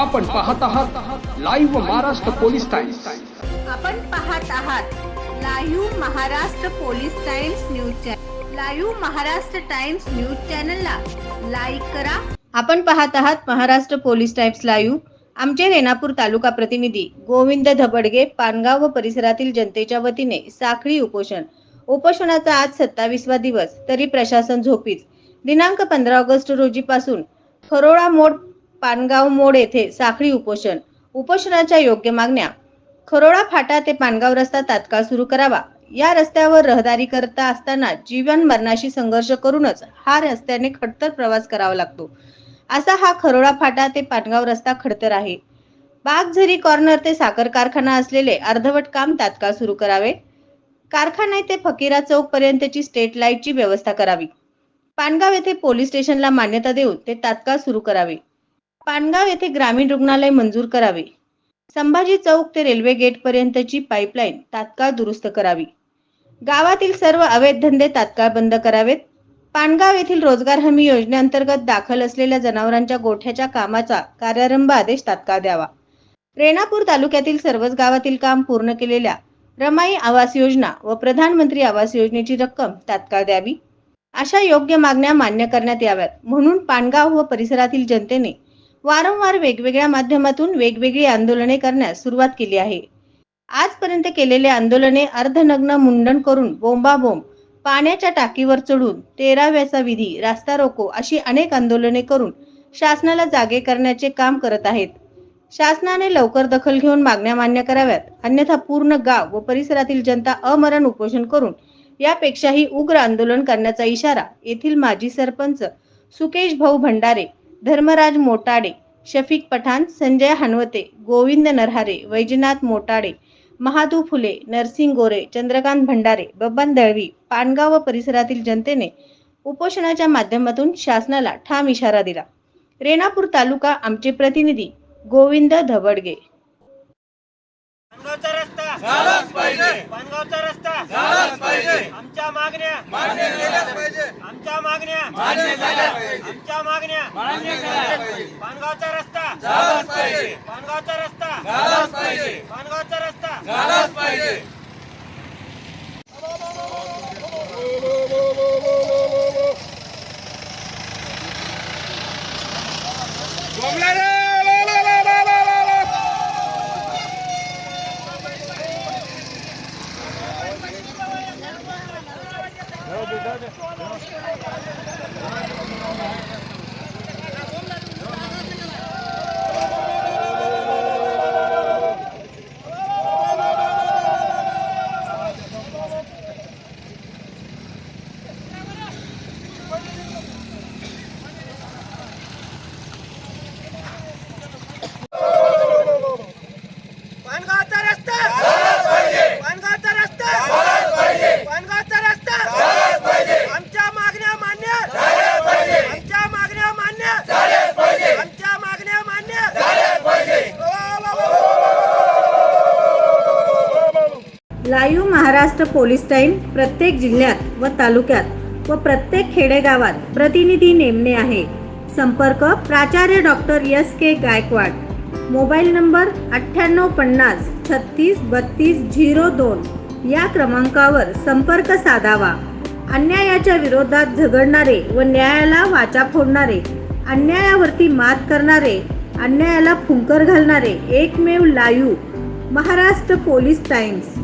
आपण पाहत आहात लाईव्ह महाराष्ट्र पोलीस टाइम्स आपण पाहत आहात live Maharashtra police Times news channel live Maharashtra Times news चॅनलला लाईक करा. आपण पाहत आहात महाराष्ट्र पोलीस टाइम्स लाईव्ह आमचे रेणापूर तालुका प्रतिनिधी गोविंद धबडगे पानगाव व परिसरातील जनतेच्या वतीने साखळी उपोषण. उपोषणाचा आज सत्तावीसवा दिवस तरी प्रशासन झोपीच दिनांक पंधरा ऑगस्ट रोजीपासून खरोळा मोड पानगाव मोड येथे साखळी उपोषण. उपोषणाच्या योग्य मागण्या. खरोळा फाटा ते पानगाव रस्ता तात्काळ सुरू करावा. या रस्त्यावर रहदारी करता असताना जीवन मरणाशी संघर्ष करूनच हा रस्त्याने खडतर प्रवास करावा लागतो. असा हा खरोळा फाटा ते पानगाव रस्ता खडतर आहे. बागझरी कॉर्नर ते साखर कारखाना असलेले अर्धवट काम तात्काळ सुरू करावे. कारखाना ते फकीरा चौक पर्यंतची स्ट्रीट लाईटची व्यवस्था करावी. पानगाव येथे पोलीस स्टेशनला मान्यता देऊन ते तात्काळ सुरू करावे. पानगाव येथे ग्रामीण रुग्णालय मंजूर करावे. संभाजी चौक ते रेल्वे गेट पर्यंतची पाईपलाईन तात्काळ दुरुस्त करावी. गावातील सर्व अवैध धंदे तात्काळ बंद करावेत. पानगाव येथील रोजगार हमी योजनेअंतर्गत दाखल असलेल्या जनावरांच्या गोठ्याच्या कामाचा कार्यारंभ आदेश तात्काळ द्यावा. रेणापूर तालुक्यातील सर्वच गावातील काम पूर्ण केलेल्या रमाई आवास योजना व प्रधानमंत्री आवास योजनेची रक्कम तात्काळ द्यावी. अशा योग्य मागण्या मान्य करण्यात याव्यात. म्हणून पानगाव व परिसरातील जनतेने वारंवार वेगवेगळ्या माध्यमातून वेगवेगळी आंदोलने करण्यास सुरुवात केली आहे. आजपर्यंत केलेले आंदोलने अर्धनग्न मुंडन करून बोंबाबोंब पाण्याच्या टाकीवर चढून तेराव्याचा विधी रास्ता रोको अशी अनेक आंदोलने करून शासनाला जागे करण्याचे काम करत आहेत. शासनाने लवकर दखल घेऊन मागण्या मान्य कराव्यात अन्यथा पूर्ण गाव व परिसरातील जनता अमरण उपोषण करून यापेक्षाही उग्र आंदोलन करण्याचा इशारा येथील माजी सरपंच सुकेश भाऊ भंडारे धर्मराज मोटाडे शफीक पठाण संजय हनवते गोविंद नरहारे वैजनाथ मोटाडे महादू फुले नरसिंग गोरे चंद्रकांत भंडारे बबन दळवी पानगाव व परिसरातील जनतेने उपोषणाच्या माध्यमातून शासनाला ठाम इशारा दिला. रेणापूर तालुका आमचे प्रतिनिधी गोविंद धबडगे झालाच पाहिजे. पानगावचा रस्ता. झालाच पाहिजे. आमच्या मागण्या. मान्य केल्याच पाहिजे. आमच्या मागण्या. मान्य पाहिजे. आमच्या मागण्या. मान्य पाहिजे. पानगावचा रस्ता. झालाच पाहिजे. पानगावचा रस्ता. झालाच पाहिजे. पानगावचा रस्ता. झालाच पाहिजे. लाईव्ह महाराष्ट्र पोलीस टाईम प्रत्येक जिल्ह्यात व तालुक्यात व प्रत्येक खेडेगावात प्रतिनिधी नेमणे आहे. संपर्क प्राचार्य doctor S K Gaikwad. Mobile number अठ्ठ्याण्णव पन्नास छत्तीस बत्तीस झिरो दोन या क्रमांकावर संपर्क साधावा. अन्यायाच्या विरोधात झगडणारे व न्यायाला वाचा फोडणारे अन्यायावरती मात करणारे अन्यायाला फुंकर घालणारे एकमेव लायू महाराष्ट्र पोलीस टाइम्स